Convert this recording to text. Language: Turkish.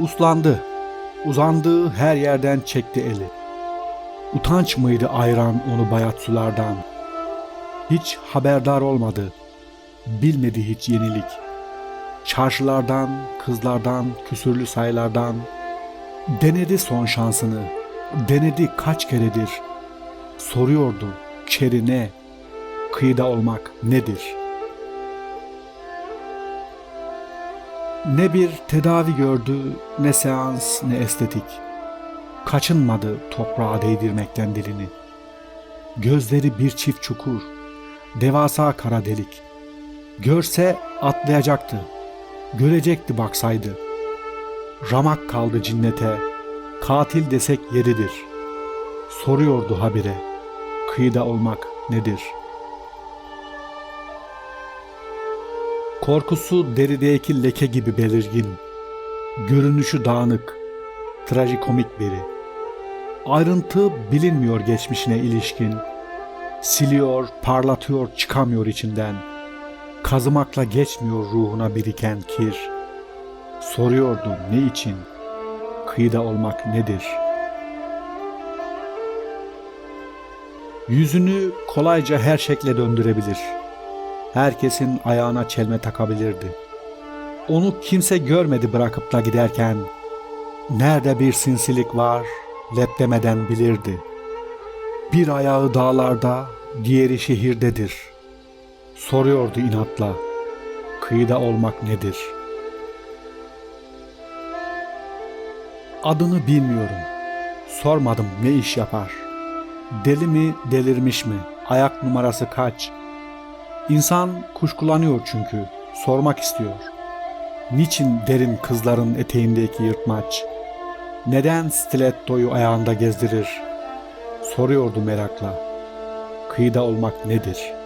Uslandı. Uzandığı her yerden çekti eli. Utanç mıydı ayıran onu bayat sulardan? Hiç haberdar olmadı. Bilmedi hiç yenilik. Çarşılardan, kızlardan, küsürlü sayılardan. Denedi son şansını. Denedi kaç keredir. Soruyordu keri ne? Kıyıda olmak nedir? Ne bir tedavi gördü, ne seans, ne estetik. Kaçınmadı toprağa değdirmekten dilini. Gözleri bir çift çukur, devasa kara delik. Görse atlayacaktı, görecekti baksaydı. Ramak kaldı cinnete, katil desek yeridir. Soruyordu habire, kıyıda olmak nedir? Korkusu derideki leke gibi belirgin. Görünüşü dağınık, trajikomik biri. Ayrıntı bilinmiyor geçmişine ilişkin. Siliyor, parlatıyor, çıkamıyor içinden. Kazımakla geçmiyor ruhuna biriken kir. Soruyordu ne için? Kıyıda olmak nedir? Yüzünü kolayca her şekle döndürebilir. Herkesin ayağına çelme takabilirdi. Onu kimse görmedi bırakıp da giderken. Nerede bir sinsilik var, leplemeden bilirdi. Bir ayağı dağlarda, diğeri şehirdedir. Soruyordu inatla, kıyıda olmak nedir? Adını bilmiyorum. Sormadım ne iş yapar. Deli mi, delirmiş mi? Ayak numarası kaç? İnsan kuşkulanıyor çünkü, sormak istiyor. Niçin derin kızların eteğindeki yırtmaç? Neden stilettoyu ayağında gezdirir? Soruyordu merakla. Kıyıda olmak nedir?''